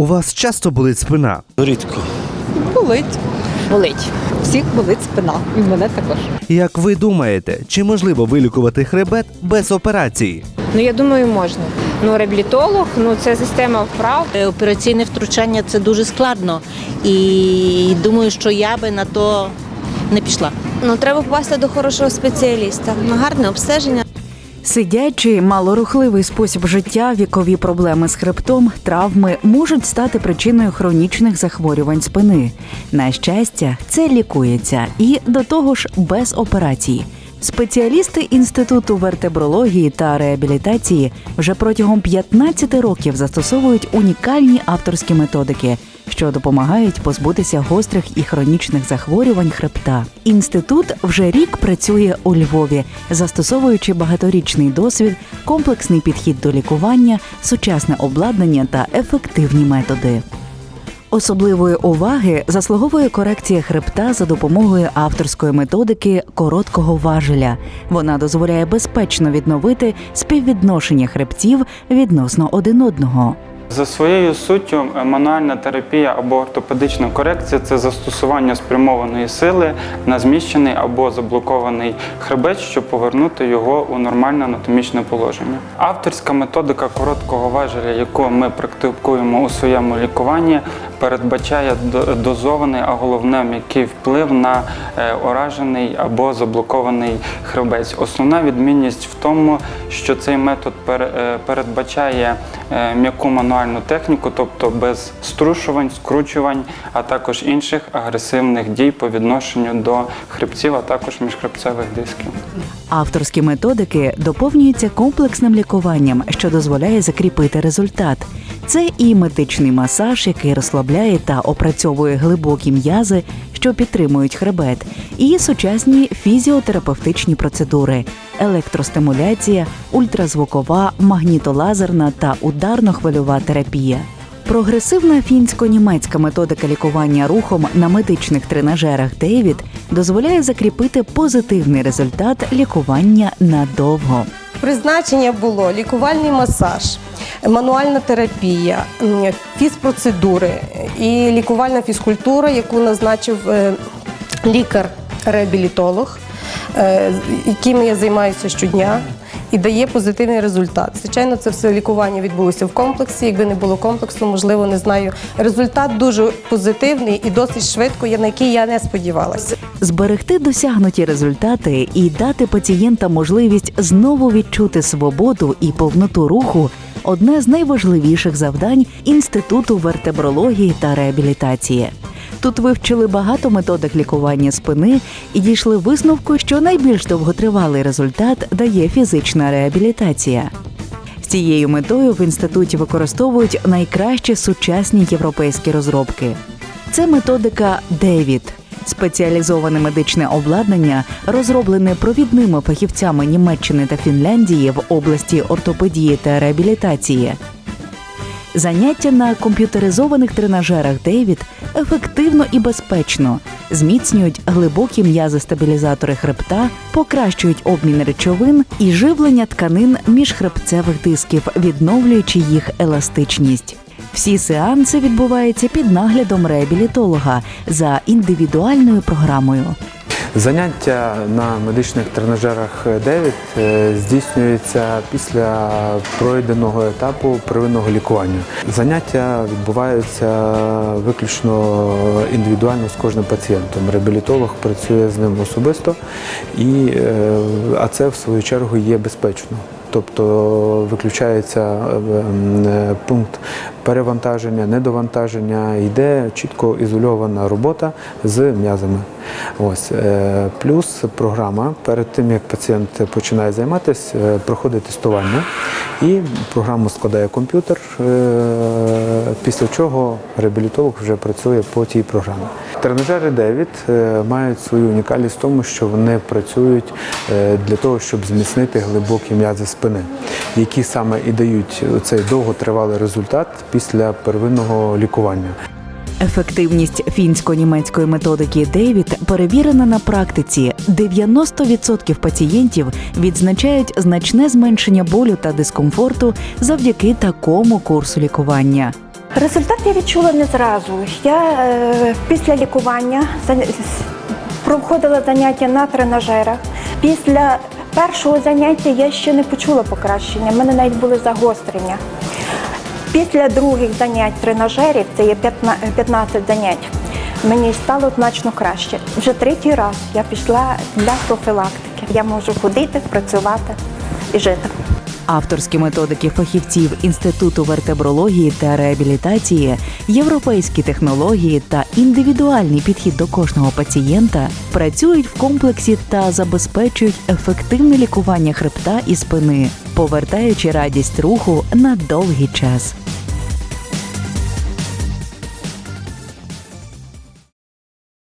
У вас часто болить спина? Рідко. Болить. Болить. Всіх болить спина. І в мене також. Як ви думаєте, чи можливо вилікувати хребет без операції? Ну я думаю, можна. Ну, реабілітолог, ну це система вправ. Е, Операційне втручання це дуже складно, і думаю, що я би на то не пішла. Ну, треба попасти до хорошого спеціаліста на гарне обстеження. Сидячий, малорухливий спосіб життя, вікові проблеми з хребтом, травми можуть стати причиною хронічних захворювань спини. На щастя, це лікується і до того ж без операції. Спеціалісти інституту вертебрології та реабілітації вже протягом 15 років застосовують унікальні авторські методики, що допомагають позбутися гострих і хронічних захворювань хребта. Інститут вже рік працює у Львові, застосовуючи багаторічний досвід, комплексний підхід до лікування, сучасне обладнання та ефективні методи. Особливої уваги заслуговує корекція хребта за допомогою авторської методики короткого важеля. Вона дозволяє безпечно відновити співвідношення хребтів відносно один одного. За своєю суттю, мануальна терапія або ортопедична корекція це застосування спрямованої сили на зміщений або заблокований хребет, щоб повернути його у нормальне анатомічне положення. Авторська методика короткого важеля, яку ми практикуємо у своєму лікуванні, передбачає до- дозований, а головне м'який вплив на е, уражений або заблокований хребець. Основна відмінність в тому, що цей метод е, передбачає е, м'яку мануальну техніку, тобто без струшувань, скручувань, а також інших агресивних дій по відношенню до хребців, а також міжхребцевих дисків. Авторські методики доповнюються комплексним лікуванням, що дозволяє закріпити результат. Це і медичний масаж, який розслабляє та опрацьовує глибокі м'язи, що підтримують хребет, і сучасні фізіотерапевтичні процедури: електростимуляція, ультразвукова, магнітолазерна та ударно-хвильова терапія. Прогресивна фінсько-німецька методика лікування рухом на медичних тренажерах Дейвід дозволяє закріпити позитивний результат лікування надовго. Призначення було лікувальний масаж, мануальна терапія, фізпроцедури і лікувальна фізкультура, яку назначив е, лікар-реабілітолог, е, яким я займаюся щодня. І дає позитивний результат. Звичайно, це все лікування відбулося в комплексі. Якби не було комплексу, можливо, не знаю. Результат дуже позитивний і досить швидко, на який я не сподівалася. Зберегти досягнуті результати і дати пацієнтам можливість знову відчути свободу і повноту руху одне з найважливіших завдань Інституту вертебрології та реабілітації. Тут вивчили багато методик лікування спини і дійшли висновку, що найбільш довготривалий результат дає фізична реабілітація. З цією метою в інституті використовують найкращі сучасні європейські розробки. Це методика Девід. Спеціалізоване медичне обладнання, розроблене провідними фахівцями Німеччини та Фінляндії в області ортопедії та реабілітації. Заняття на комп'ютеризованих тренажерах Дейвід ефективно і безпечно зміцнюють глибокі м'язи-стабілізатори хребта, покращують обмін речовин і живлення тканин міжхребцевих дисків, відновлюючи їх еластичність. Всі сеанси відбуваються під наглядом реабілітолога за індивідуальною програмою. Заняття на медичних тренажерах 9 е, здійснюється після пройденого етапу первинного лікування. Заняття відбуваються виключно індивідуально з кожним пацієнтом. Реабілітолог працює з ним особисто, е, а це в свою чергу є безпечно. Тобто виключається е, е, пункт перевантаження, недовантаження, йде чітко ізольована робота з м'язами. Ось е, плюс програма перед тим як пацієнт починає займатися, проходить тестування і програму складає комп'ютер. Після чого реабілітолог вже працює по тій програмі. Тренажери Девід е, мають свою унікальність в тому, що вони працюють е, для того, щоб зміцнити глибокі м'язи спини, які саме і дають цей довготривалий результат після первинного лікування. Ефективність фінсько-німецької методики Дейвід перевірена на практиці. 90% пацієнтів відзначають значне зменшення болю та дискомфорту завдяки такому курсу лікування. Результат я відчула не зразу. Я е, після лікування проходила заняття на тренажерах. Після першого заняття я ще не почула покращення. в мене навіть були загострення. Після других занять тренажерів, це є 15 15 занять, мені стало значно краще. Вже третій раз я пішла для профілактики. Я можу ходити, працювати і жити. Авторські методики фахівців Інституту вертебрології та реабілітації, європейські технології та індивідуальний підхід до кожного пацієнта працюють в комплексі та забезпечують ефективне лікування хребта і спини, повертаючи радість руху на довгий час.